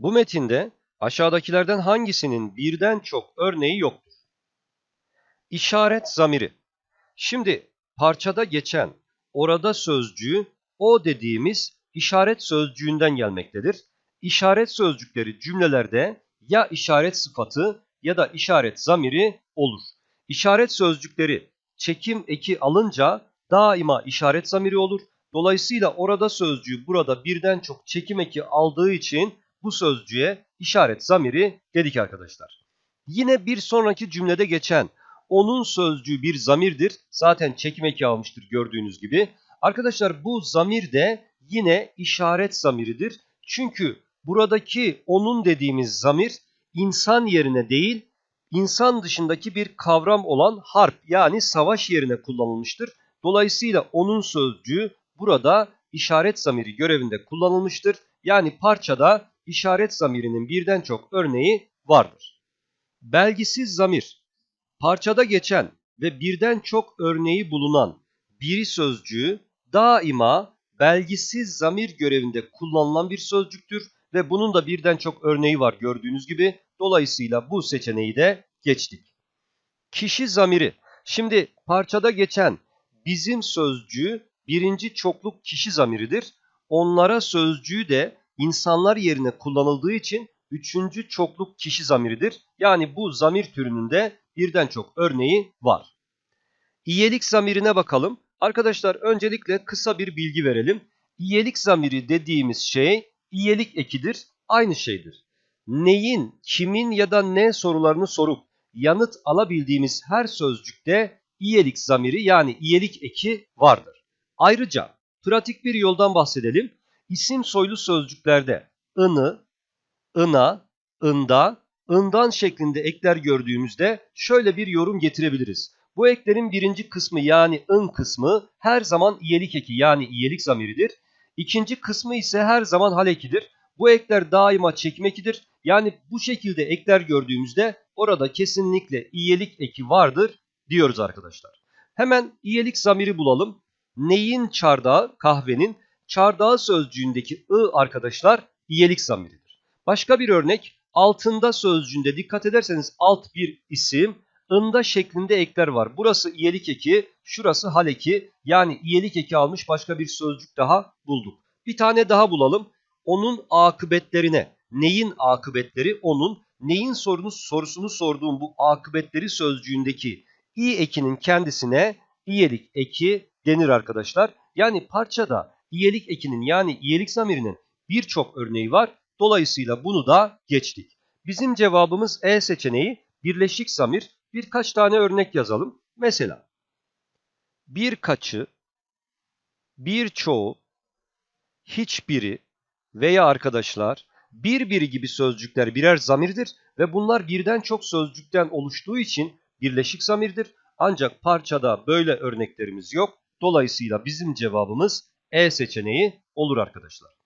Bu metinde aşağıdakilerden hangisinin birden çok örneği yoktur? İşaret zamiri. Şimdi parçada geçen orada sözcüğü o dediğimiz işaret sözcüğünden gelmektedir. İşaret sözcükleri cümlelerde ya işaret sıfatı ya da işaret zamiri olur. İşaret sözcükleri çekim eki alınca daima işaret zamiri olur. Dolayısıyla orada sözcüğü burada birden çok çekim eki aldığı için bu sözcüğe işaret zamiri dedik arkadaşlar. Yine bir sonraki cümlede geçen onun sözcüğü bir zamirdir. Zaten çekim eki almıştır gördüğünüz gibi. Arkadaşlar bu zamir de yine işaret zamiridir. Çünkü buradaki onun dediğimiz zamir insan yerine değil insan dışındaki bir kavram olan harp yani savaş yerine kullanılmıştır. Dolayısıyla onun sözcüğü burada işaret zamiri görevinde kullanılmıştır. Yani parçada işaret zamirinin birden çok örneği vardır. Belgisiz zamir parçada geçen ve birden çok örneği bulunan biri sözcüğü daima belgisiz zamir görevinde kullanılan bir sözcüktür ve bunun da birden çok örneği var gördüğünüz gibi. Dolayısıyla bu seçeneği de geçtik. Kişi zamiri. Şimdi parçada geçen bizim sözcüğü birinci çokluk kişi zamiridir. Onlara sözcüğü de insanlar yerine kullanıldığı için üçüncü çokluk kişi zamiridir. Yani bu zamir türünün de birden çok örneği var. İyelik zamirine bakalım. Arkadaşlar öncelikle kısa bir bilgi verelim. İyelik zamiri dediğimiz şey iyelik ekidir. Aynı şeydir. Neyin, kimin ya da ne sorularını sorup yanıt alabildiğimiz her sözcükte iyelik zamiri yani iyelik eki vardır. Ayrıca pratik bir yoldan bahsedelim. İsim soylu sözcüklerde ını, ına, ında, ından şeklinde ekler gördüğümüzde şöyle bir yorum getirebiliriz. Bu eklerin birinci kısmı yani ın kısmı her zaman iyelik eki yani iyelik zamiridir. İkinci kısmı ise her zaman hal ekidir. Bu ekler daima çekim ekidir. Yani bu şekilde ekler gördüğümüzde orada kesinlikle iyelik eki vardır diyoruz arkadaşlar. Hemen iyelik zamiri bulalım. Neyin çardağı? Kahvenin. Çardağı sözcüğündeki ı arkadaşlar iyelik zamiridir. Başka bir örnek altında sözcüğünde dikkat ederseniz alt bir isim ında şeklinde ekler var. Burası iyelik eki, şurası hal eki. Yani iyelik eki almış başka bir sözcük daha bulduk. Bir tane daha bulalım. Onun akıbetlerine. Neyin akıbetleri? Onun. Neyin sorunu, sorusunu sorduğum bu akıbetleri sözcüğündeki i ekinin kendisine iyelik eki denir arkadaşlar. Yani parçada iyelik ekinin yani iyelik zamirinin birçok örneği var. Dolayısıyla bunu da geçtik. Bizim cevabımız E seçeneği birleşik zamir. Birkaç tane örnek yazalım. Mesela birkaçı, birçoğu, hiçbiri veya arkadaşlar birbiri gibi sözcükler birer zamirdir ve bunlar birden çok sözcükten oluştuğu için birleşik zamirdir. Ancak parçada böyle örneklerimiz yok. Dolayısıyla bizim cevabımız E seçeneği olur arkadaşlar.